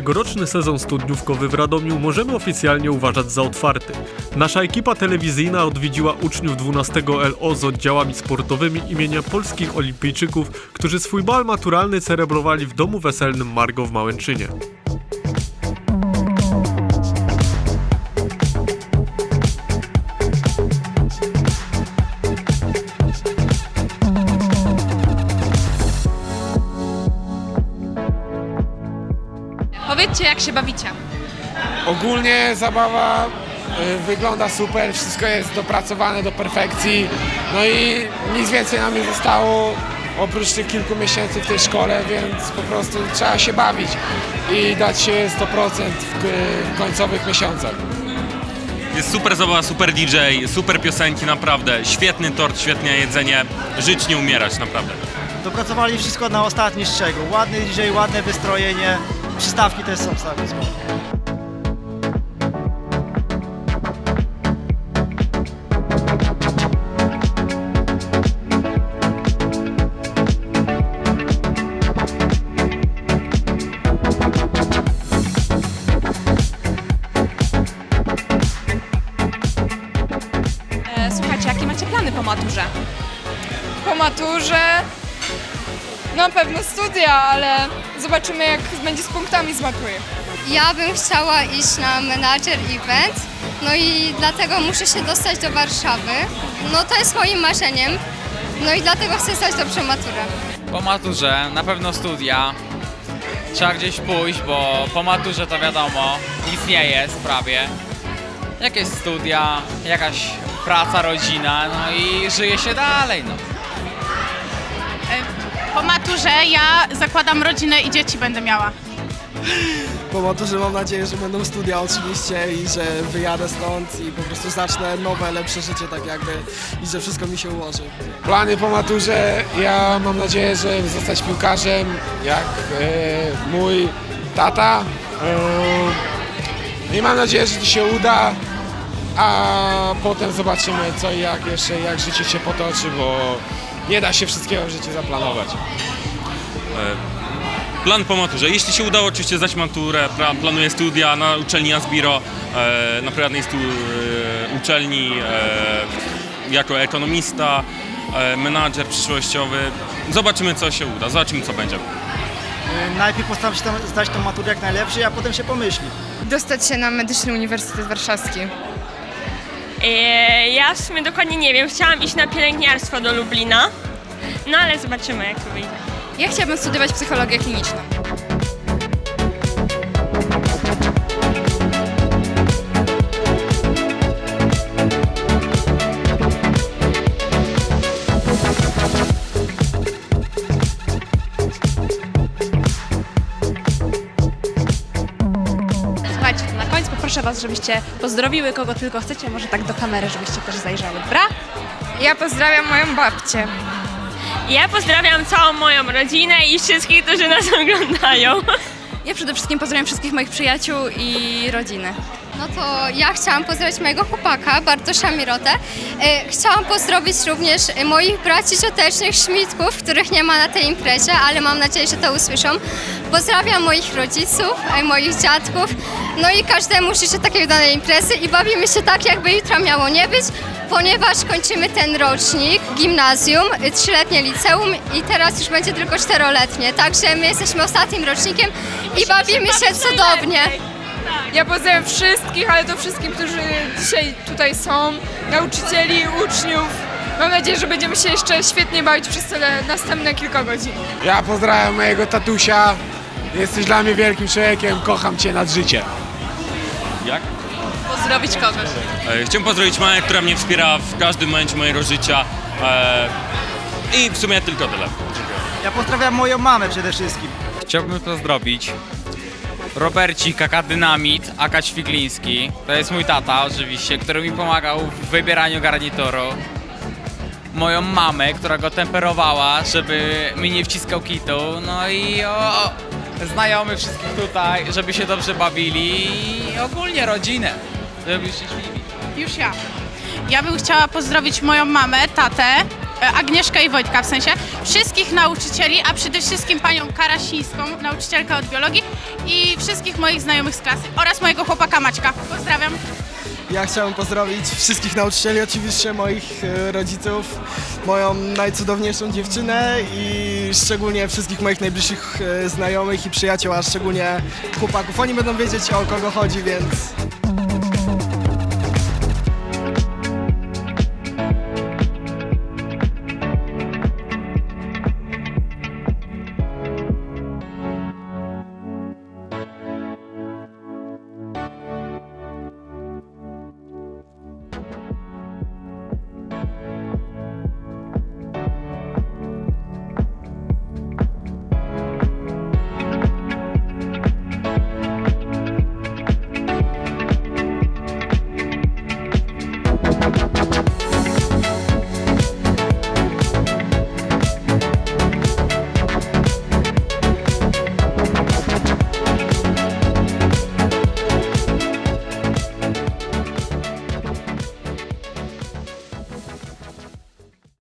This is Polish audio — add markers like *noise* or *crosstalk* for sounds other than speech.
Tegoroczny sezon studniówkowy w Radomiu możemy oficjalnie uważać za otwarty. Nasza ekipa telewizyjna odwiedziła uczniów 12 LO z oddziałami sportowymi imienia polskich olimpijczyków, którzy swój bal maturalny celebrowali w domu weselnym Margo w Małęczynie. Powiedzcie, jak się bawicie. Ogólnie zabawa y, wygląda super, wszystko jest dopracowane do perfekcji. No i nic więcej nam nie zostało oprócz tych kilku miesięcy w tej szkole, więc po prostu trzeba się bawić i dać się 100% w y, końcowych miesiącach. Jest super zabawa, super DJ, super piosenki, naprawdę. Świetny tort, świetne jedzenie. Żyć nie umierać, naprawdę. Dopracowali wszystko na ostatni szczegół. Ładny DJ, ładne wystrojenie, przystawki też są całkiem spoko. E, słuchajcie, jakie macie plany po maturze? po maturze. Na pewno studia, ale zobaczymy jak będzie z punktami z matury. Ja bym chciała iść na menadżer event, no i dlatego muszę się dostać do Warszawy. No to jest moim marzeniem, no i dlatego chcę zdać dobrze maturę. Po maturze na pewno studia. Trzeba gdzieś pójść, bo po maturze to wiadomo, nic nie jest prawie. Jakieś studia, jakaś praca, rodzina, no i żyje się dalej, no. Po maturze ja zakładam rodzinę i dzieci będę miała. Po maturze mam nadzieję, że będą studia oczywiście i że wyjadę stąd i po prostu zacznę nowe, lepsze życie tak jakby i że wszystko mi się ułoży. Plany po maturze, ja mam nadzieję, że zostać piłkarzem jak e, mój tata. E, I mam nadzieję, że to się uda, a potem zobaczymy co i jak jeszcze, jak życie się potoczy, bo nie da się wszystkiego w życiu zaplanować. Plan po maturze. Jeśli się udało oczywiście zdać maturę, pra, planuję studia na uczelni Asbiro, e, na prywatnej stu, e, uczelni e, jako ekonomista, e, menadżer przyszłościowy. Zobaczymy co się uda, zobaczymy co będzie. Najpierw postaram się tam zdać tą maturę jak najlepszy, a potem się pomyśli. Dostać się na Medyczny Uniwersytet Warszawski. Eee, ja w sumie dokładnie nie wiem. Chciałam iść na pielęgniarstwo do Lublina. No ale zobaczymy, jak to wyjdzie. Ja chciałabym studiować psychologię kliniczną. Poproszę was, żebyście pozdrowiły kogo tylko chcecie, może tak do kamery, żebyście też zajrzały, dobra? Ja pozdrawiam moją babcię. Ja pozdrawiam całą moją rodzinę i wszystkich, którzy nas *laughs* oglądają. Ja przede wszystkim pozdrawiam wszystkich moich przyjaciół i rodziny. No to ja chciałam pozdrowić mojego chłopaka, Bartosza Mirotę. E, Chciałam pozdrowić również moich braci ciotecznych Szmitków, których nie ma na tej imprezie, ale mam nadzieję, że to usłyszą. Pozdrawiam moich rodziców, e, moich dziadków, no i każdemu życzę takiej udanej imprezy i bawimy się tak, jakby jutro miało nie być, ponieważ kończymy ten rocznik gimnazjum, trzyletnie liceum i teraz już będzie tylko czteroletnie, także my jesteśmy ostatnim rocznikiem i bawimy się cudownie. Ja pozdrawiam wszystkich, ale to wszystkim, którzy dzisiaj tutaj są, nauczycieli, uczniów. Mam nadzieję, że będziemy się jeszcze świetnie bawić przez te następne kilka godzin. Ja pozdrawiam mojego tatusia, jesteś dla mnie wielkim człowiekiem, kocham cię nad życie. Jak? Pozdrowić kogoś. E, Chciałem pozdrowić mamę, która mnie wspiera w każdym momencie mojego życia. E, I w sumie tylko tyle. Ja pozdrawiam moją mamę przede wszystkim. Chciałbym pozdrowić Robercik, aka Dynamit, aka Ćwigliński. To jest mój tata oczywiście, który mi pomagał w wybieraniu garnituru. Moją mamę, która go temperowała, żeby mi nie wciskał kitu. No i o, znajomy wszystkich tutaj, żeby się dobrze bawili i ogólnie rodzinę, żeby byli szczęśliwi. Już ja. Ja bym chciała pozdrowić moją mamę, tatę, e, Agnieszkę i Wojtka w sensie, wszystkich nauczycieli, a przede wszystkim panią Karasińską, nauczycielkę od biologii i wszystkich moich znajomych z klasy oraz mojego chłopaka Maćka. Pozdrawiam. Ja chciałem pozdrowić wszystkich nauczycieli, oczywiście moich e, rodziców, moją najcudowniejszą dziewczynę i szczególnie wszystkich moich najbliższych e, znajomych i przyjaciół, a szczególnie chłopaków. Oni będą wiedzieć o kogo chodzi, więc